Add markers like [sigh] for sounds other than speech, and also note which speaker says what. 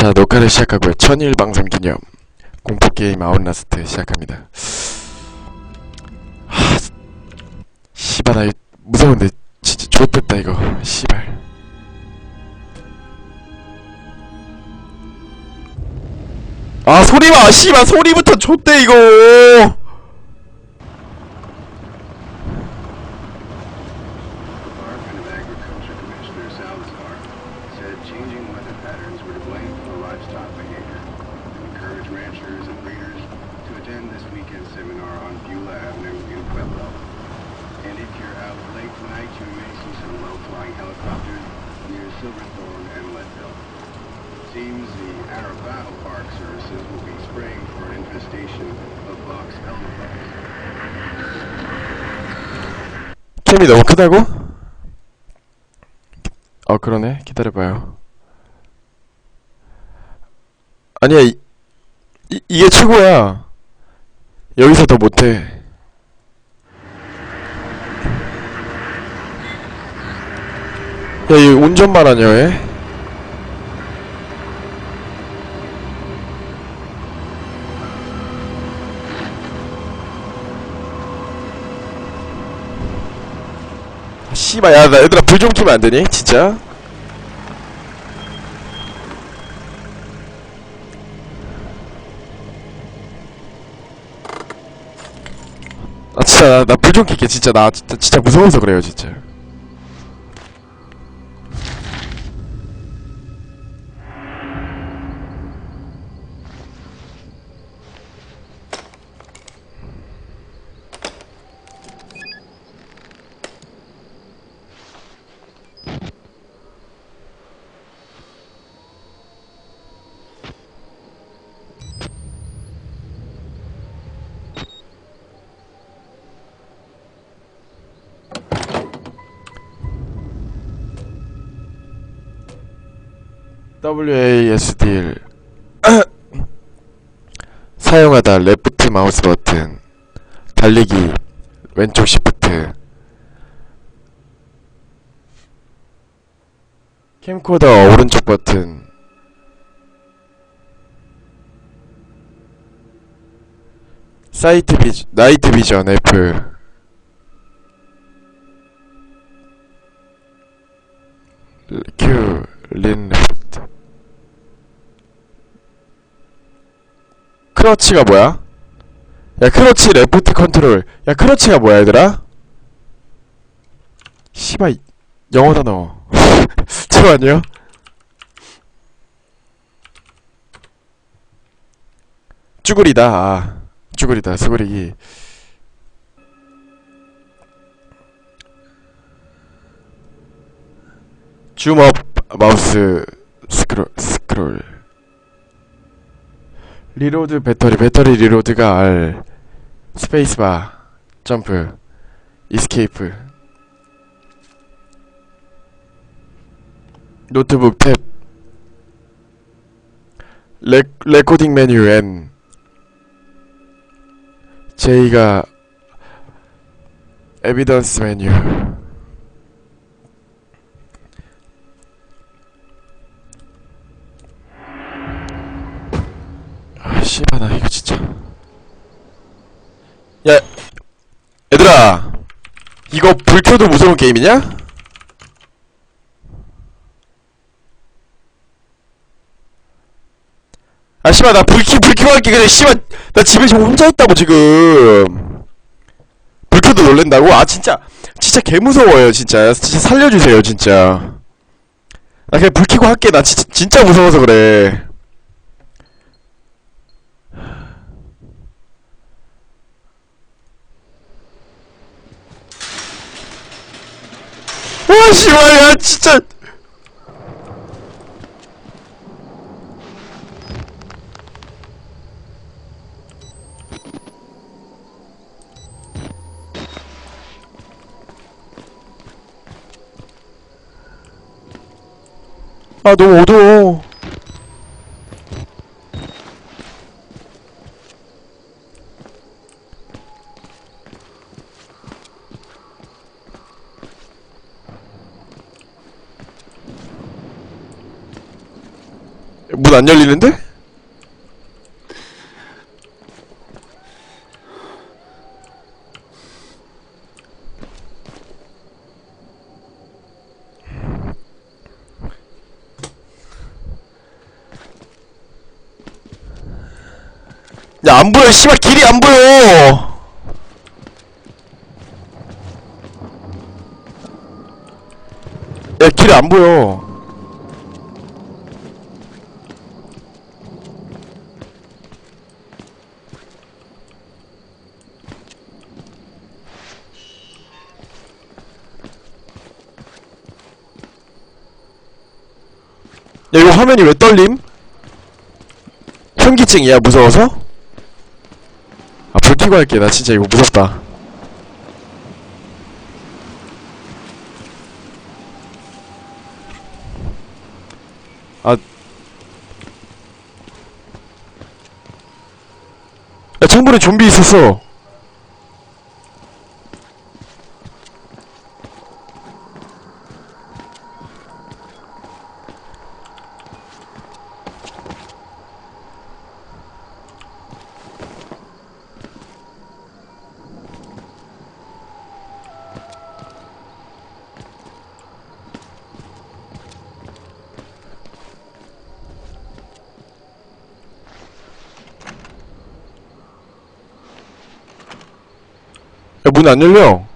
Speaker 1: 자 녹화를 시작하고요. 천일 방송 기념. 공포게임 아웃라스트 시작합니다. 하 씨발 나 무서운데 진짜 좋겠다 이거. 씨발. 아 소리봐 씨발 소리부터 좆대 이거
Speaker 2: changing weather patterns were to blame for livestock behavior and encouraged ranchers and breeders to attend this weekend seminar on Beulah Avenue in Pueblo. And if you're out late tonight, you may see some low-flying helicopters near Silverthorne and Leadville. Seems the Arabao Park Services will be spraying for an infestation of box elderbugs.
Speaker 1: 캠이 너무 크다고? 어 그러네 기다려봐요 아니야 이, 이, 이게 최고야 여기서 더 못해 야이 운전만 하냐 왜? 아, 씨발 야 나 얘들아 불 좀 켜면 안 되니? 진짜? 아 진짜 나 불좀 켤게. 진짜 나 진짜, 진짜 무서워서 그래요 진짜 WASD [coughs] 사용하다 레프트 마우스 버튼 달리기 왼쪽 시프트 캠코더 오른쪽 버튼 사이트 비전 나이트 비전 F Q 린 레프트 크러치가 뭐야? 야 크러치 레프트 컨트롤. 야 크러치가 뭐야 얘들아? 씨발 영어 단어 잠깐만요 쭈구리다. 아 쭈구리다. 수구리기. 줌업 마우스 스크롤 스크롤 리로드 배터리 배터리 리로드가 R 스페이스바 점프 이스케이프. 노트북 탭. 레, 레코딩 메뉴 N. J가 에비던스 메뉴 아 씨발 나 이거 진짜. 야 얘들아. 이거 불 켜도 무서운 게임이냐? 아 씨발 나불켜불 켜고 할게. 그냥 씨발 나 집에 지금 혼자 있다고 지금. 불 켜도 놀랜다고? 아 진짜 진짜 개 무서워요 진짜. 진짜 살려주세요 진짜. 나 그냥 불 켜고 할게. 나 진짜 진짜 무서워서 그래 와 씨발 야 진짜. 아 너무 어두워 문 안 열리는데? 야, 안 보여, 씨발, 길이 안 보여! 야, 길이 안 보여. 야, 이거 화면이 왜 떨림? 현기증이야, 무서워서? 아, 불 켜고 할게. 나 진짜 이거 무섭다. 아. 야, 창문에 좀비 있었어. 문 안 열려.